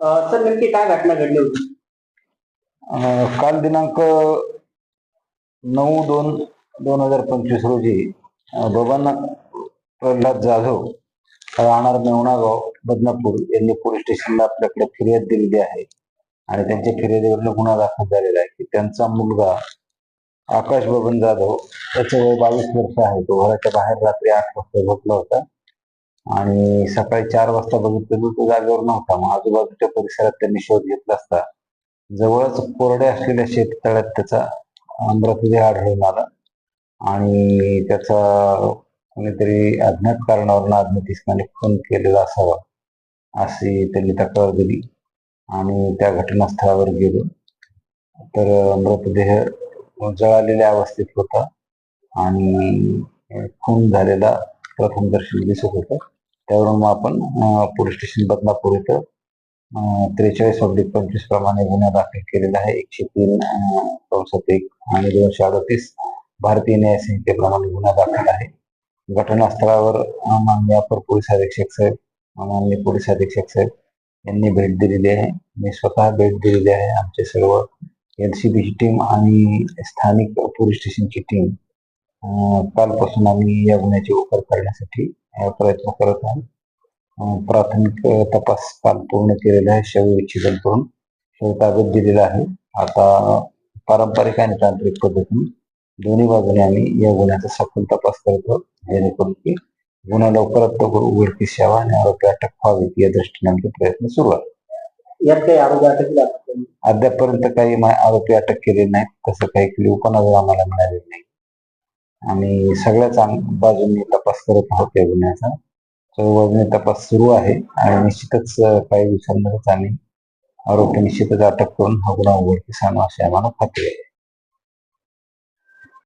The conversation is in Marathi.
सर नक्की काय घटना घडली होती? काल दिनांक नऊ दोन दोन हजार पंचवीस रोजी अं, दोघांना प्रल्हाद जाधव राहणार मेवणागाव बदनापूर यांनी पोलीस स्टेशनला आपल्याकडे फिर्याद दिलेली आहे. आणि त्यांच्या फिर्यादीवरून गुन्हा दाखल झालेला आहे की त्यांचा मुलगा आकाश बबन जाधव त्याचं वय बावीस वर्ष आहे. तो घराच्या बाहेर रात्री आठ वाजता झोपला होता. आणि सकाळी चार वाजता बघितलं तर तो जागेवर नव्हता. मग आजूबाजूच्या परिसरात त्यांनी शोध घेतला असता. जवळच कोरडे असलेल्या शेततळ्यात त्याचा अमृतदेह आढळून आला. आणि त्याचा कोणीतरी अज्ञात कारणावरून अज्ञातिस्माने खून केलेला असावा अशी त्यांनी तक्रार दिली. आणि त्या घटनास्थळावर गेलो. तर मृतदेह जळालेल्या अवस्थेत होता. आणि खून झालेला प्रथमदर्शी दिसत होतं. त्यावरून मग आपण पोलीस स्टेशन बदनापूर इथं त्रेचाळीस ऑब्लिक पंचवीस प्रमाणे गुन्हा दाखल केलेला आहे. एकशे तीन कंसात एक आणि दोनशे अडतीस भारतीय न्याय संहितेप्रमाणे गुन्हा दाखल आहे. घटनास्थळावर मान्य माननीय अपर पोलीस अधीक्षक साहेब मान्य माननीय पोलीस अधीक्षक साहेब यांनी भेट दिलेली आहे. मी स्वतः भेट दिलेली आहे. आमचे सर्व एल सी बीची टीम आणि स्थानिक पोलीस स्टेशनची टीम कालपासून आम्ही या गुन्ह्याची उपर करण्यासाठी प्रयत्न करत आहोत प्राथमिक तपास काल पूर्ण केलेला आहे शव विच्छेदन करून. शव ताब्यात दिलेला आहे. आता पारंपरिक आणि तांत्रिक पद्धतीने दोन्ही बाजूने आम्ही या गुन्ह्याचा सखोल तपास करतो जेणेकरून की गुन्हा लवकरात लवकर उघडकीस यावा आणि आरोपी अटक व्हावीत या दृष्टीने आमचे प्रयत्न सुरू आहेत यात काही आरोग्य अटक झाली अद्यापपर्यंत काही आरोपी अटक केले नाहीत. तसं काही क्लिव पण अजून आम्हाला मिळालेलं नाही. आम्ही सगळ्याच बाजूंनी करत आहोत या गुन्ह्याचा. सर्व तपास सुरू आहे आणि निश्चितच काही दिवसांमध्येच आम्ही आरोपी निश्चितच अटक करून हा गुन्हा उघडकीस आणू अशी आम्हाला खात्री आहे.